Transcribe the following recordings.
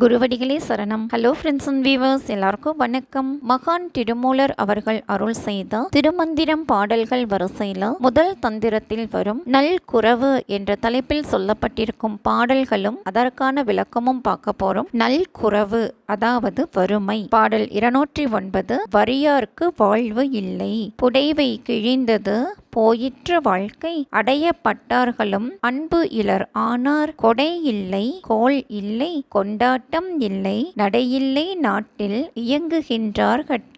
குருவடிகளே சரணம். Hello friends and viewers எல்லாருக்கும் வணக்கம். மகான் திருமூலர் அவர்கள் அருள் செய்த திருமந்திரம் பாடல்கள் வரிசையில முதல் தந்திரத்தில் வரும் நல் குறவு என்ற தலைப்பில் சொல்லப்பட்டிருக்கும் பாடல்களும் அதற்கான விளக்கமும் பார்க்க போறோம். நல் குறவு அதாவது வறுமை. பாடல் இருநூற்றி ஒன்பது வரியார்க்கு வாழ்வு இல்லை. புடைவை கிழிந்தது போயிற்று வாழ்க்கை அடையப்பட்டார்களும் அன்பு இலர் ஆனார். கொடை இல்லை கோல் இல்லை கொண்டாட்டம் இல்லை நடையில்லை நாட்டில் இயங்குகின்றார்கட்கே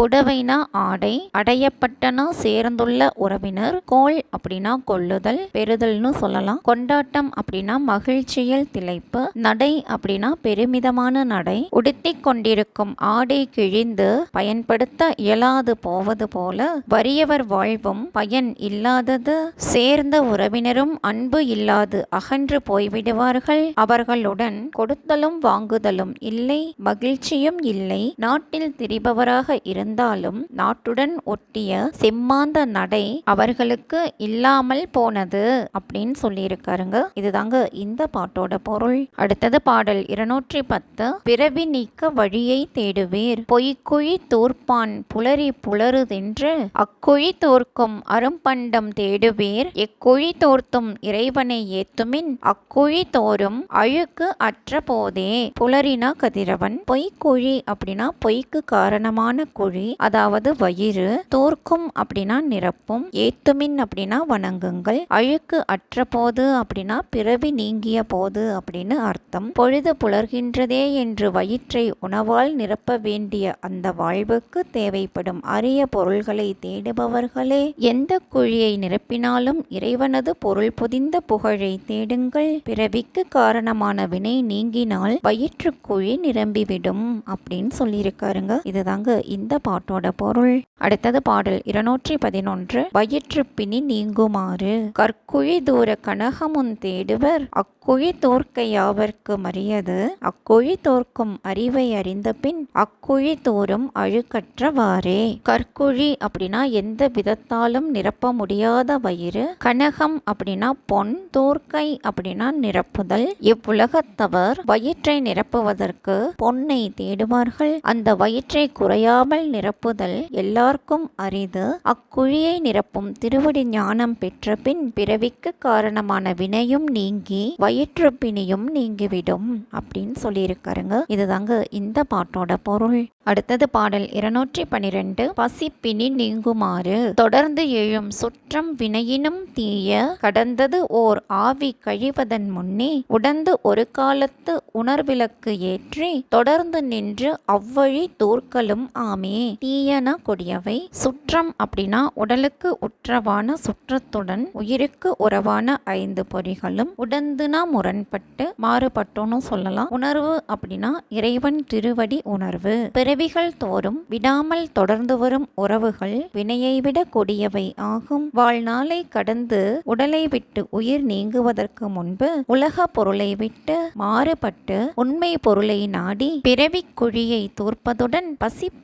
புடவைனா ஆடை அடையப்பட்டனா சேர்ந்துள்ள உறவினர் கோள் அப்படின்னா கொள்ளுதல் பெறுதல்னு சொல்லலாம். கொண்டாட்டம் அப்படின்னா மகிழ்ச்சியில் திளைப்பு நடை அப்படின்னா பெருமிதமான நடை. உடுத்திக் கொண்டிருக்கும் ஆடை கிழிந்து பயன்படுத்த இயலாது போவது போல வறியவர் வாழ்வும் பயன் பயன் இல்லாதது. சேர்ந்த உறவினரும் அன்பு இல்லாது அகன்று போய்விடுவார்கள். அவர்களுடன் கொடுத்தலும் வாங்குதலும் இல்லை மகிழ்ச்சியும் இல்லை. நாட்டில் திரிபவராக இருந்தாலும் நாட்டுடன் ஒட்டிய செம்மாந்த நடை அவர்களுக்கு இல்லாமல் போனது அப்படின்னு சொல்லியிருக்காருங்க. இதுதாங்க இந்த பாட்டோட பொருள். அடுத்தது பாடல் இருநூற்றி பத்து பிறவி நீக்க வழியை தேடுவீர். பொய்க்குழி தோற்பான் புலரி புலருதென்று. அக்குழி தோற்கும் அரும்பண்டம் தேடுவீர். எக்குழி தோர்த்தும் இறைவனை ஏத்துமின். அக்குழி தோறும் அழுக்கு அற்ற போதே. புலரினா கதிரவன். பொய்க்குழி அப்படின்னா பொய்க்கு காரணமான குழி அதாவது வயிறு தோற்கும் அப்படின்னா நிரப்பும் ஏத்துமின் அப்படின்னா வணங்குங்கள் அழுக்கு அற்ற போது அப்படின்னா பிறவி நீங்கிய போது அப்படின்னு அர்த்தம். பொழுது புலர்கின்றதே என்று வயிற்றை உணவால் நிரப்ப வேண்டிய அந்த வாழ்வுக்கு தேவைப்படும் அரிய பொருள்களை தேடுபவர்களே. எந்த குழியை நிரப்பினாலும் இறைவனது பொருள் புதிந்த புகழை தேடுங்கள். பிறவிக்கு காரணமான வினை நீங்கினால் வயிற்றுக்குழி நிரம்பிவிடும் அப்படின்னு சொல்லியிருக்காருங்க. இதுதாங்க இந்த பாட்டோட பொருள். அடுத்தது பாடல் இருநூற்றி பதினொன்று வயிற்று பிணி நீங்குமாறு கற்குழி தூர கனகமுன் தேடுவர் அக்குழி தோற்கையாவர்க்கு மறியது அக்குழி தோற்கும் அறிவை அறிந்த பின் அக்குழி தோறும் அழுக்கற்றவாறே கற்குழி அப்படின்னா எந்த விதத்தாலும் நிரப்ப முடியாத வயிறு. கனகம் அப்படின்னா பொன் தோற்கை அப்படின்னா நிரப்புதல். இவ்வுலகத்தவர் வயிற்றை நிரப்புவதற்கு பொன்னை தேடுவார்கள் அந்த வயிற்றை குறையாமல் நிரப்புதல் எல்லாருக்கும் அரிது. அக்குழியை நிரப்பும் திருவடி ஞானம் பெற்ற பின் பிறவிக்கு காரணமான வினையும் நீங்கி வயிற்று பிணியும் நீங்கிவிடும் அப்படின்னு சொல்லியிருக்காருங்க. இதுதாங்க இந்த பாட்டோட பொருள். அடுத்தது பாடல் இருநூற்றி பனிரெண்டு பசிப்பினி நீங்குமாறு. தொடர்ந்து எழும் சுற்றம் வினையினும் தீய. கடந்தது ஓர் ஆவி கழிவதன் முன்னே உடந்து ஒரு காலத்து உணர்விளக்கு ஏற்றி தொடர்ந்து நின்று அவ்வழி தூர்க்கலும் ஆமே தீயன கொடியவை. சுற்றம் அப்படின்னா உடலுக்கு உற்றவான சுற்றத்துடன் உயிருக்கு உறவான ஐந்து பொறிகளும். உடந்துனா முரண்பட்டு மாறுபட்டோன்னு சொல்லலாம். உணர்வு அப்படின்னா இறைவன் திருவடி உணர்வு. பிறவிகள் தோறும் விடாமல் தொடர்ந்து வரும் உறவுகள் வினையை விட கொடியவை ஆகும். வாழ்நாளை கடந்து உடலை விட்டு உயிர் நீங்குவதற்கு முன்பு உலக பொருளை விட்டு மாறுபட்டு உண்மை பொருளை நாடி பிறவி குழியை தூர்ப்பதுடன்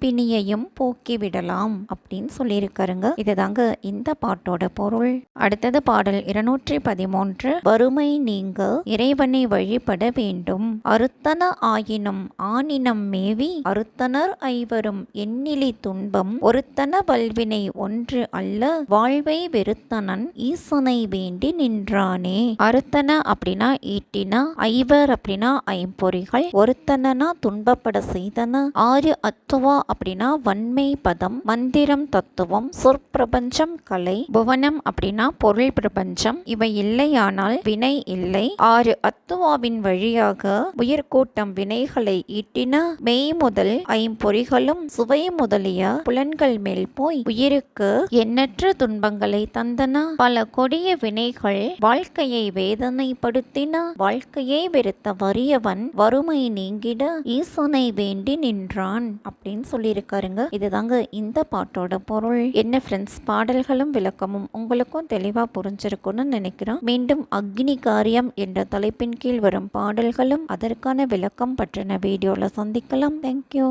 பிணியையும் போக்கிவிடலாம் அப்படின்னு சொல்லியிருக்காருங்க. இதுதாங்க இந்த பாட்டோட பொருள். அடுத்தது பாடல் இருநூற்றி பதிமூன்று. வறுமை நீங்க இறைவனை வழிபட வேண்டும். அறுத்தன ஆயினும் ஆனினம் மேவி அறுத்தனர் ஐவரும் எண்ணிலி துன்பம். ஒருத்தன வல்வினை ஒன்று அல்ல. வாழ்வை வெறுத்தனன் ஈசனை வேண்டி நின்றானே. அறுத்தன அப்படின்னா ஈட்டினா ஐவர் அப்படின்னா ஐம்பொறிகள். ஒருத்தனா துன்பப்பட செய்தன. ஆறு அத்துவா அப்படின்னா வன்மை பதம் மந்திரம் தத்துவம் சொற்பிரபஞ்சம் கலை புவனம் அப்படின்னா பொருள் பிரபஞ்சம். இவை இல்லையானால் வினை இல்லை. ஆறு அத்துவாவின் வழியாக உயிர்கூட்டம் வினைகளை ஈட்டின மெய் முதல் ஐம்பொறிகளும் சுவை முதலிய புலன்கள் மேல் போய் உயிருக்கு எண்ணற்ற துன்பங்களை தந்தன. பல கொடிய வினைகள் வாழ்க்கையை வேதனைப்படுத்தின. வாழ்க்கையை வெறுத்த வறியவன் வறுமை நீங்கிட ஈசனை வேண்டி நின்றான் அப்படின்னு சொல்லியிருக்காருங்க. இதுதாங்க இந்த பாட்டோட பொருள். என்ன ஃப்ரெண்ட்ஸ் பாடல்களும் விளக்கமும் உங்களுக்கும் தெளிவா புரிஞ்சிருக்கும்னு நினைக்கிறோம் மீண்டும் அக்னி காரியம் என்ற தலைப்பின் கீழ் வரும் பாடல்களும் அதற்கான விளக்கம் பற்றின வீடியோல சந்திக்கலாம். தேங்க்யூ